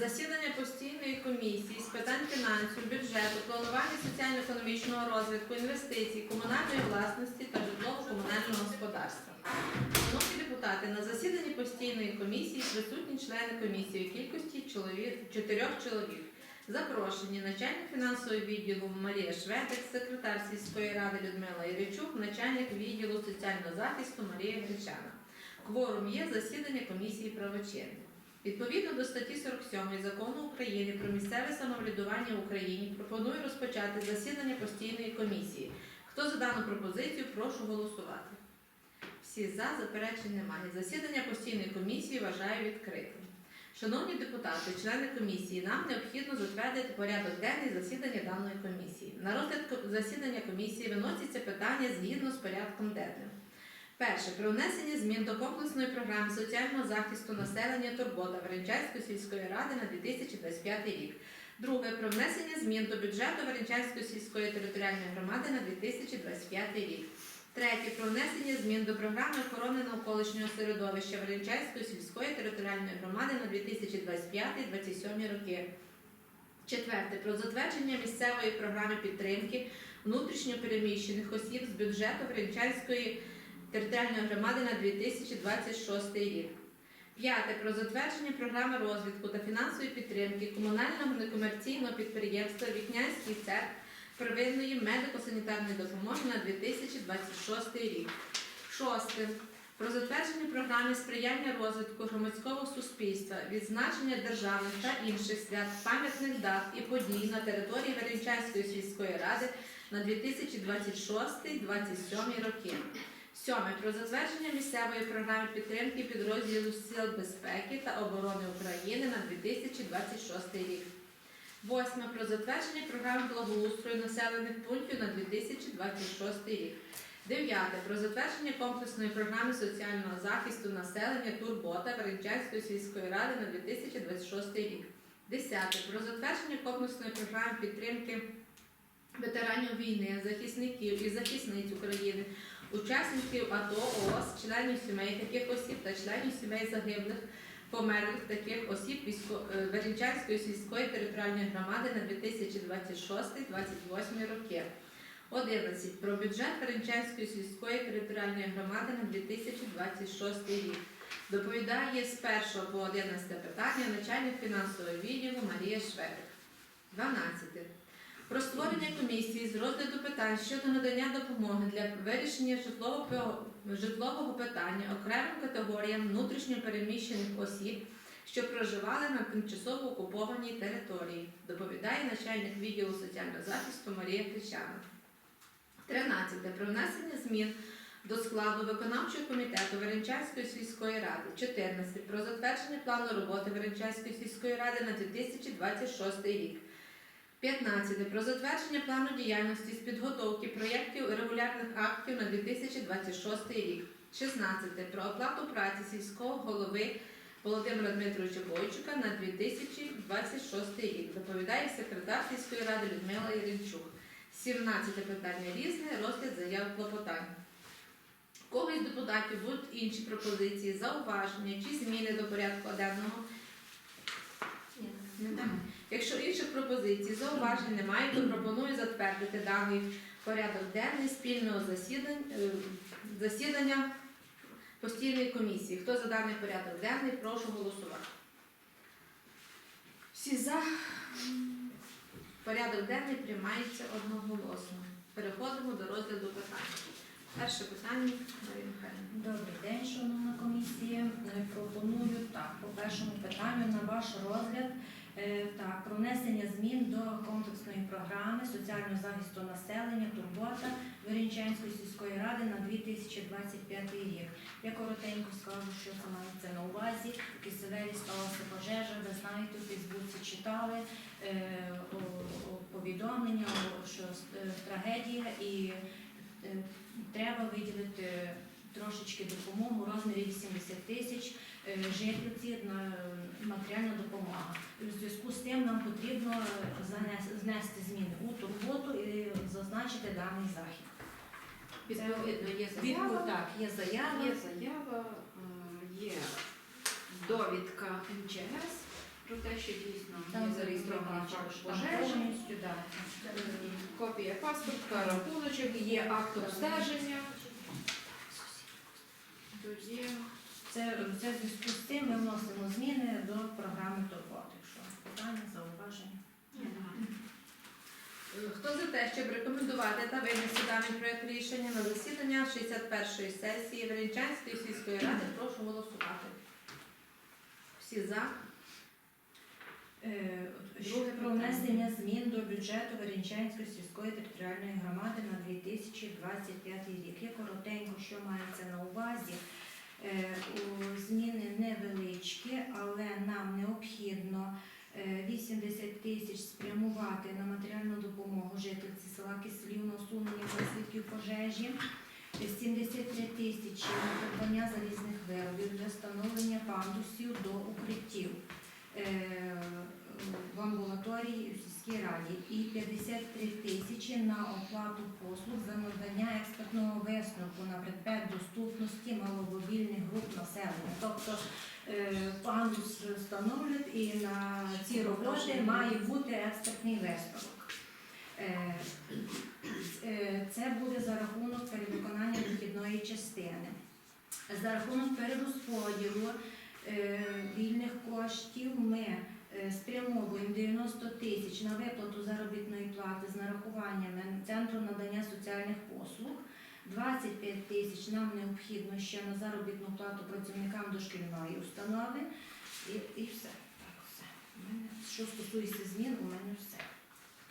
Засідання постійної комісії з питань фінансів, бюджету, планування соціально-економічного розвитку, інвестицій, комунальної власності та житлово-комунального господарства. Шановні депутати, на засіданні постійної комісії присутні члени комісії у кількості чоловік, чотирьох чоловік. Запрошені начальник фінансового відділу Марія Шведик, секретар сільської ради Людмила Іричук, начальник відділу соціального захисту Марія Гречана. Кворум є засідання комісії правочинні. Відповідно до статті 47 закону України про місцеве самоврядування в Україні пропоную розпочати засідання постійної комісії. Хто за дану пропозицію, прошу голосувати. Всі за, заперечень немає. Засідання постійної комісії вважаю відкритим. Шановні депутати, члени комісії, нам необхідно затвердити порядок денний засідання даної комісії. На розгляд засідання комісії виносяться питання згідно з порядком денним. Перше про внесення змін до комплексної програми соціального захисту населення Турбота Веренчанської сільської ради на 2025 рік. Друге про внесення змін до бюджету Веренчанської сільської територіальної громади на 2025 рік. Третє про внесення змін до програми охорони навколишнього середовища Веренчанської сільської територіальної громади на 2025-2027 роки. Четверте про затвердження місцевої програми підтримки внутрішньопереміщених осіб з бюджету Веренчанської територіальної громади на 2026 рік. П'яте про затвердження програми розвитку та фінансової підтримки комунального некомерційного підприємства Вікнянський цех первинної медико-санітарної допомоги на 2026 рік. Шосте про затвердження програми сприяння розвитку громадського суспільства, відзначення державних та інших свят, пам'ятних дат і подій на території Веренчанської сільської ради на 2026-2027 роки. Сьоме про затвердження місцевої програми підтримки підрозділів Сил безпеки та оборони України на 2026 рік. Восьме про затвердження програми благоустрою населених пунктів на 2026 рік. Дев'яте про затвердження комплексної програми соціального захисту населення Турбота Веренчанської сільської ради на 2026 рік. Десяте про затвердження комплексної програми підтримки ветеранів війни, захисників і захисниць України, учасників АТО, ООС, членів сімей таких осіб та членів сімей загиблих, померлих таких осіб Веренчанської сільської територіальної громади на 2026-2028 роки. 11. Про бюджет Веренчанської сільської територіальної громади на 2026 рік. Доповідає з 1 по 11 питання начальник фінансового відділу Марія Шведик. 12. Про створення комісії з розгляду питань щодо надання допомоги для вирішення житлового, питання окремим категоріям внутрішньопереміщених осіб, що проживали на тимчасово окупованій території, доповідає начальник відділу соціального захисту Марія Кричана. 13. Про внесення змін до складу виконавчого комітету Веренчанської сільської ради. 14. Про затвердження плану роботи Веренчанської сільської ради на 2026 рік. 15. Про затвердження плану діяльності з підготовки проєктів регулярних актів на 2026 рік. 16. Про оплату праці сільського голови Володимира Дмитровича Бойчука на 2026 рік. Доповідає секретар сільської ради Людмила Іринчук. 17 питання різне, розгляд заяв клопотань. Із депутатів будуть інші пропозиції, зауваження чи зміни до порядку денного? Немає. Якщо інших пропозицій, зауважень немає, то пропоную затвердити даний порядок денний спільного засідання, засідання постійної комісії. Хто за даний порядок денний, прошу голосувати. Всі за порядок денний приймається одноголосно. Переходимо до розгляду питань. Перше питання Марія Михайлівна. Добрий день, шановна комісія. Е, Пропоную так, по першому питанню на ваш розгляд е, так, про внесення змін до комплексної програми соціального захисту населення Турбота Вирінчанської сільської ради на 2025 рік. Я коротенько скажу, що це мається на увазі. В Киселеві сталася пожежа, ви знаєте, у Фейсбуці читали е, о- о повідомлення, що е, трагедія і е, треба виділити трошечки допомогу у розмірі 80 тисяч е, житлівці е, матеріальна допомога. І У зв'язку з тим нам потрібно е, знести зміни у турботу і зазначити даний захід. Відповідно, є заява. так, є заява. Є заява, є довідка МЧС про те, що дійсно Там да. е, копія паспорта, рахуночок, є акт обстеження. Тоді Це, в зв'язку з тим ми вносимо зміни до програми турбот. Якщо питання, зауваження. Хто за те, щоб рекомендувати та винести даний проект рішення на засідання 61-ї сесії Веренчанської сільської ради, прошу голосувати. Всі за? Е, Друге Про внесення змін до бюджету Веренчанської сільської територіальної громади на 2025 рік. Я коротенько, що мається на увазі. Е, у- Зміни невеличкі, але нам необхідно е, 80 тисяч спрямувати на матеріальну допомогу жительці села Киселів на усунення наслідків пожежі. 73 тисячі на придбання залізних виробів для встановлення пандусів до укриттів е, в амбулаторії у сільській раді і 53 тисячі на оплату послуг за надання експертного висновку на предмет доступності маломобільних груп населення. Тобто е, пандус встановлять і на ці роботи має бути експертний висновок. Це буде за рахунок перевиконання дохідної частини. За рахунок перерозподілу е, вільних коштів ми е, спрямовуємо 90 тисяч на виплату заробітної плати з нарахуваннями Центру надання соціальних послуг. 25 тисяч нам необхідно ще на заробітну плату працівникам дошкільної установи. І, і все. Так, все. Мене, що стосується змін, у мене все.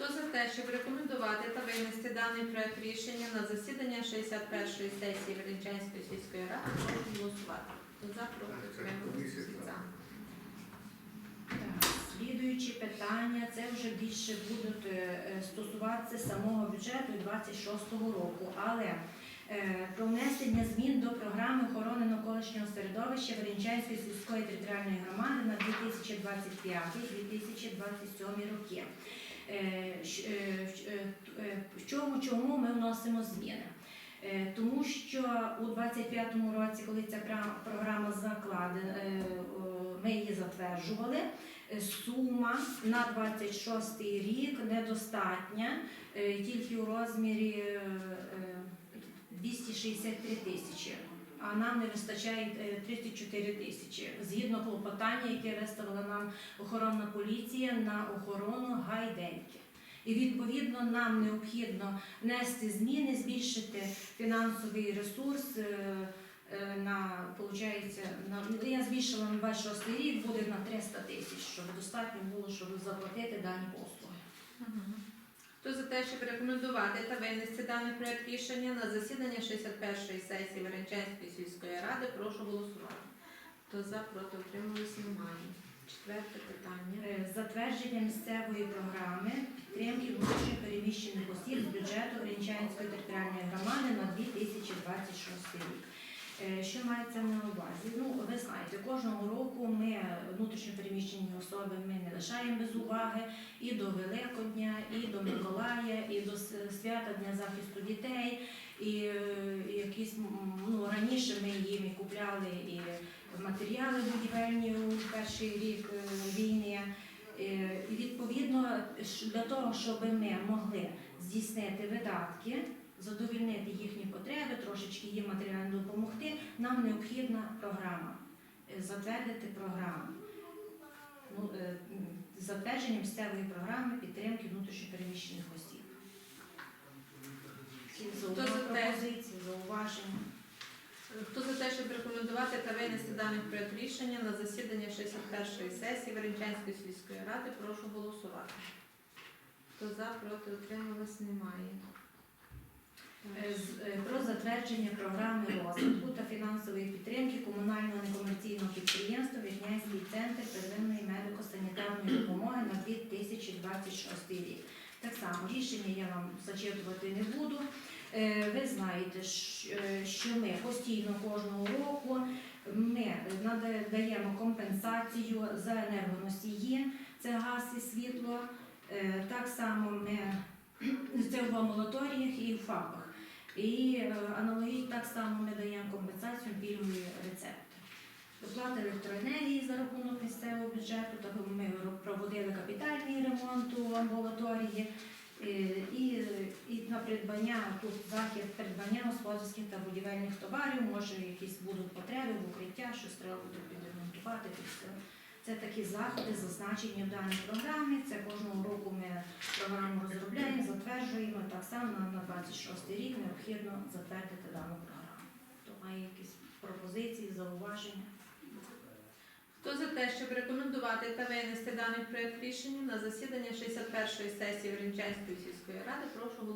Хто за те, щоб рекомендувати та винести даний проект рішення на засідання 61-ї сесії Веренчанської сільської ради, прошу голосувати. Хто за, проти, утримались, за. Так, Слідуючі питання, це вже більше будуть е, стосуватися самого бюджету 26-го року, але е, про внесення змін до програми охорони навколишнього середовища Веренчанської сільської територіальної громади на 2025-2027 роки. Е, е, е, В чому чому ми вносимо зміни? Тому що у 25-му році, коли ця програма закладена, ми її затверджували. Сума на 26 рік недостатня, тільки у розмірі е, е, 263 тисячі. А нам не вистачає е, 34 тисячі згідно клопотання, яке виставила нам охоронна поліція на охорону гайденьки. І відповідно нам необхідно внести зміни, збільшити фінансовий ресурс. е, е, На получається на я збільшила на 26 рік, буде на 300 тисяч, щоб достатньо було, щоб заплатити дані послуги. Хто за те, щоб рекомендувати та винести даний проект рішення на засідання 61-ї сесії Веренчанської сільської ради, прошу голосувати. Хто за, проти, утримались, немає. Четверте питання. Е, Затвердження місцевої програми підтримки внутрішньо переміщених осіб з бюджету Орінчанської територіальної громади на 2026 рік. Е, Що мається на увазі? Ну, ви знаєте, кожного року ми внутрішньо переміщені особи ми не лишаємо без уваги і до Великодня, і до Миколая, і до свята Дня захисту дітей. І е, якісь ну, раніше ми їм і купляли і матеріали будівельні у перший рік е, війни. І відповідно для того, щоб ми могли здійснити видатки, задовільнити їхні потреби, трошечки їм матеріально допомогти, нам необхідна програма, е, затвердити програму. Ну, е, затвердження місцевої програми підтримки внутрішньопереміщених осіб. Хто за те? пропозиції, зауваження. Хто за те, щоб рекомендувати та винести даний проект рішення на засідання 61-ї сесії Веренчанської сільської ради, прошу голосувати. Хто за, проти, утримались, немає. Е, е, про затвердження програми розвитку та фінансової підтримки комунального некомерційного підприємства Вірнянський центр первинної медико-санітарної допомоги на 2026 рік. Так само рішення я вам зачитувати не буду. Е, Ви знаєте, що ми постійно кожного року ми надаємо компенсацію за енергоносії, це газ і світло. Так само ми це в амбулаторіях і в ФАПах. І е, аналогічно так само ми даємо компенсацію пільгові рецепти. Оплата електроенергії за рахунок місцевого бюджету, так ми проводили капітальний ремонт у амбулаторії. Е, І, і на придбання тут захід придбання господарських та будівельних товарів, може якісь будуть потреби в укриття, щось треба буде підремонтувати. Це. Такі заходи, зазначені в даній програмі. Це кожного року ми програму розробляємо, затверджуємо. Так само на 26 рік необхідно затвердити дану програму. Хто має якісь пропозиції, зауваження? Хто за те, щоб рекомендувати та винести даний проект рішення на засідання 61-ї сесії Орінчанської сільської ради, прошу голосувати.